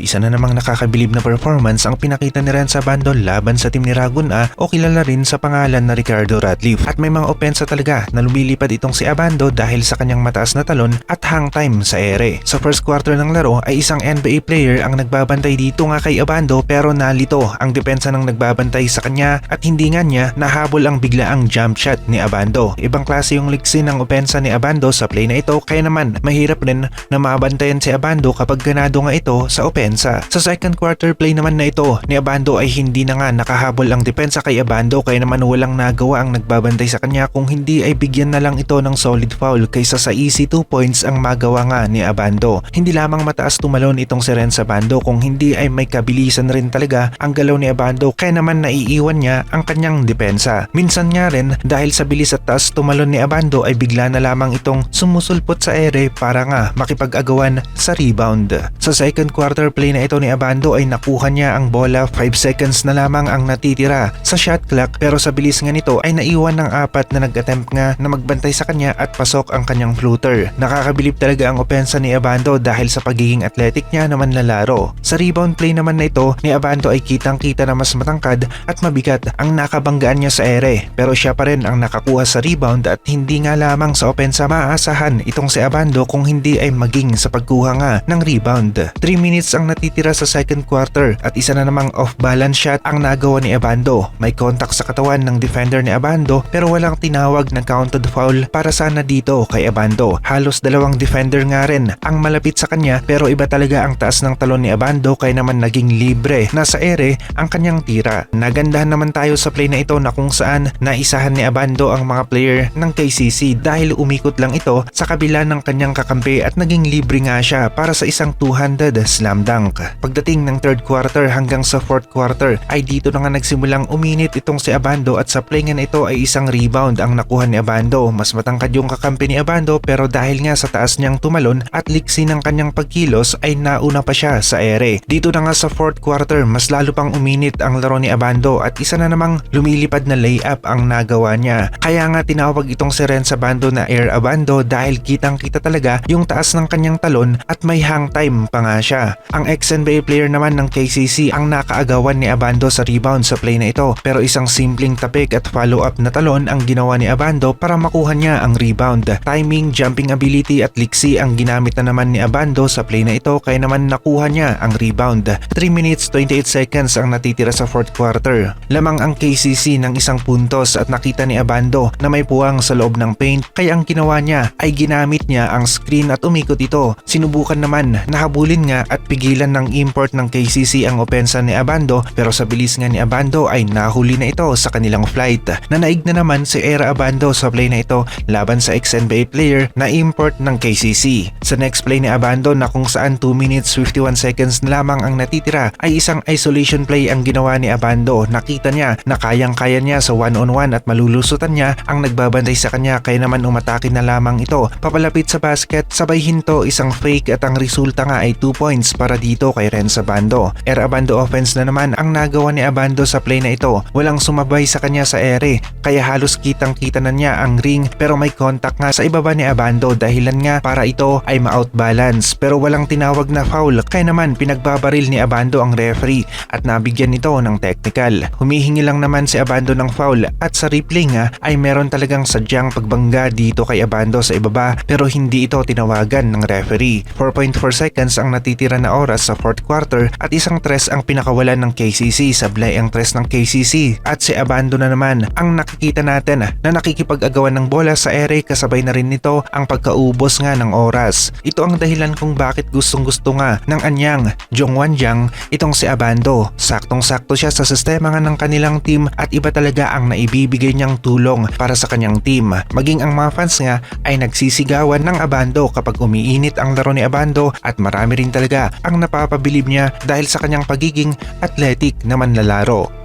Isa na namang nakakabilib na performance ang pinakita ni Renz Abando laban sa team ni Ragun A o kilala rin sa pangalan na Ricardo Radcliffe. At may mga opensa talaga na lumilipad itong si Abando dahil sa kanyang mataas na talon at hang time sa ere. Sa first quarter ng laro ay isang NBA player ang nagbabantay dito nga kay Abando pero nalito ang depensa ng nagbabantay sa kanya at hindi nga niya nahabol ang biglaang jump shot ni Abando. Ibang klase yung liksi ng opensa ni Abando sa play na ito kaya naman mahirap rin na mabantayan si Abando kapag ganado nga ito sa opensa. Sa second quarter play naman na ito ni Abando ay hindi na nga nakahabol ang depensa kay Abando kaya naman walang nagawa ang nagbabantay sa kanya kung hindi ay bigyan na lang ito ng solid foul kaysa sa easy 2 points ang magawa nga ni Abando. Hindi lamang mataas tumalon itong si Renz Abando kung hindi ay may kabilisan rin talaga ang galaw ni Abando kaya naman naiiwan niya ang kanyang depensa. Minsan nga rin dahil sa bilis at taas tumalon ni Abando ay bigla na lamang itong sumusulpot sa ere para nga makipag-agawan sa rebound. Sa second quarter play na ito ni Abando ay nakuha niya ang bola 5 seconds na lamang ang natitira sa shot clock pero sa bilis nga nito ay naiwan ng apat na nag-attempt nga na magbantay sa kanya at pasok ang kanyang floater. Nakakabilib talaga ang opensa ni Abando dahil sa pagiging athletic niya naman lalaro. Sa rebound play naman na ito ni Abando ay kitang kita na mas matangkad at mabigat ang nakabanggaan niya sa ere pero siya pa rin ang nakakuha sa rebound at hindi nga lamang sa opensa maaasahan itong si Abando kung hindi ay maging sa pagkuha nga ng rebound. 3 minutes ang natitira sa second quarter at isa na namang off-balance shot ang nagawa ni Abando. May contact sa katawan ng defender ni Abando pero walang tinawag na counted foul para sana dito kay Abando. Halos dalawang defender nga rin ang malapit sa kanya pero iba talaga ang taas ng talon ni Abando kaya naman naging libre. Nasa ere ang kanyang tira. Nagandahan naman tayo sa play na ito na kung saan naisahan ni Abando ang mga player ng KCC dahil umikot lang ito sa kabila ng kanyang kakampi at naging libre nga siya para sa isang 200 slam dunk. Pagdating ng third quarter hanggang sa fourth quarter ay dito na nga nagsimulang uminit itong si Abando at sa play nga ito ay isang rebound ang nakuha ni Abando. Mas matangkad yung kakampi ni Abando pero dahil nga sa taas niyang tumalon at liksi ng kanyang pagkilos ay nauna pa siya sa ere. Dito na nga sa fourth quarter mas lalo pang uminit ang laro ni Abando at isa na namang lumilipad na layup ang nagawa niya. Kaya nga tinawag itong si Renz Abando na Air Abando dahil kitang kita talaga yung taas ng kanyang talon at may hang time pa nga siya. Ang ex-NBA player naman ng KCC ang nakaagawan ni Abando sa rebound sa play na ito pero isang simpleng tapik at follow-up na talon ang ginawa ni Abando para makuha niya ang rebound. Timing, jumping ability at liksi ang ginamit na naman ni Abando sa play na ito kaya naman nakuha niya ang rebound. 3 minutes 28 seconds ang natitira sa fourth quarter. Lamang ang KCC ng isang puntos at nakita ni Abando na may puwang sa loob ng paint kaya ang ginawa niya ay ginamit niya ang screen at umikot ito. Sinubukan naman nahabulin nga at pigilan ng import ng KCC ang opensa ni Abando pero sa bilis nga ni Abando ay nahuli na ito sa kanilang flight. Nanaig na naman si Era Abando sa play na ito laban sa ex-NBA player na import ng KCC. Sa next play ni Abando na kung saan 2 minutes 51 seconds na lamang ang natitira ay isang isolation play ang ginawa ni Abando. Nakita niya na kayang-kaya niya sa one-on-one at malulusutan niya ang nagbabantay sa kanya kaya naman umatake na lamang ito. Papalapit sa basket, sabay hinto isang fake at ang resulta nga ay 2 points para dito kay Renz Abando. Air Abando offense na naman ang nagawa ni Abando sa play na ito. Walang sumabay sa kanya sa ere kaya halos kitang kita na niya ang ring pero may contact nga sa ibaba ni Abando dahilan nga para ito ay ma-outbalance pero walang tinawag na foul kaya naman pinagbabaril ni Abando ang referee at nabigyan nito ng technical. Humihingi lang naman si Abando ng foul at sa replay nga ay meron talagang sadyang pagbangga dito kay Abando sa ibaba pero hindi ito tinawagan ng referee. 4.4 seconds ang natitira na oras sa fourth quarter at isang tres ang pinakawalan ng KCC sablay ang tres ng KCC at si Abando na naman ang nakikita natin na nakikipag-agawan ng bola sa ere kasabay na rin nito ang pagkaubos nga ng oras. Ito ang dahilan kung bakit gustong gusto nga ng anyang Jong Wanjiang itong si Abando. Saktong-sakto siya sa sistema nga ng kanilang team at iba talaga ang naibibigay niyang tulong para sa kanyang team. Maging ang mga fans nga ay nagsisigawan ng Abando kapag umiinit ang laro ni Abando at marami rin talaga ang napapabilib niya dahil sa kanyang pagiging athletic na manlalaro.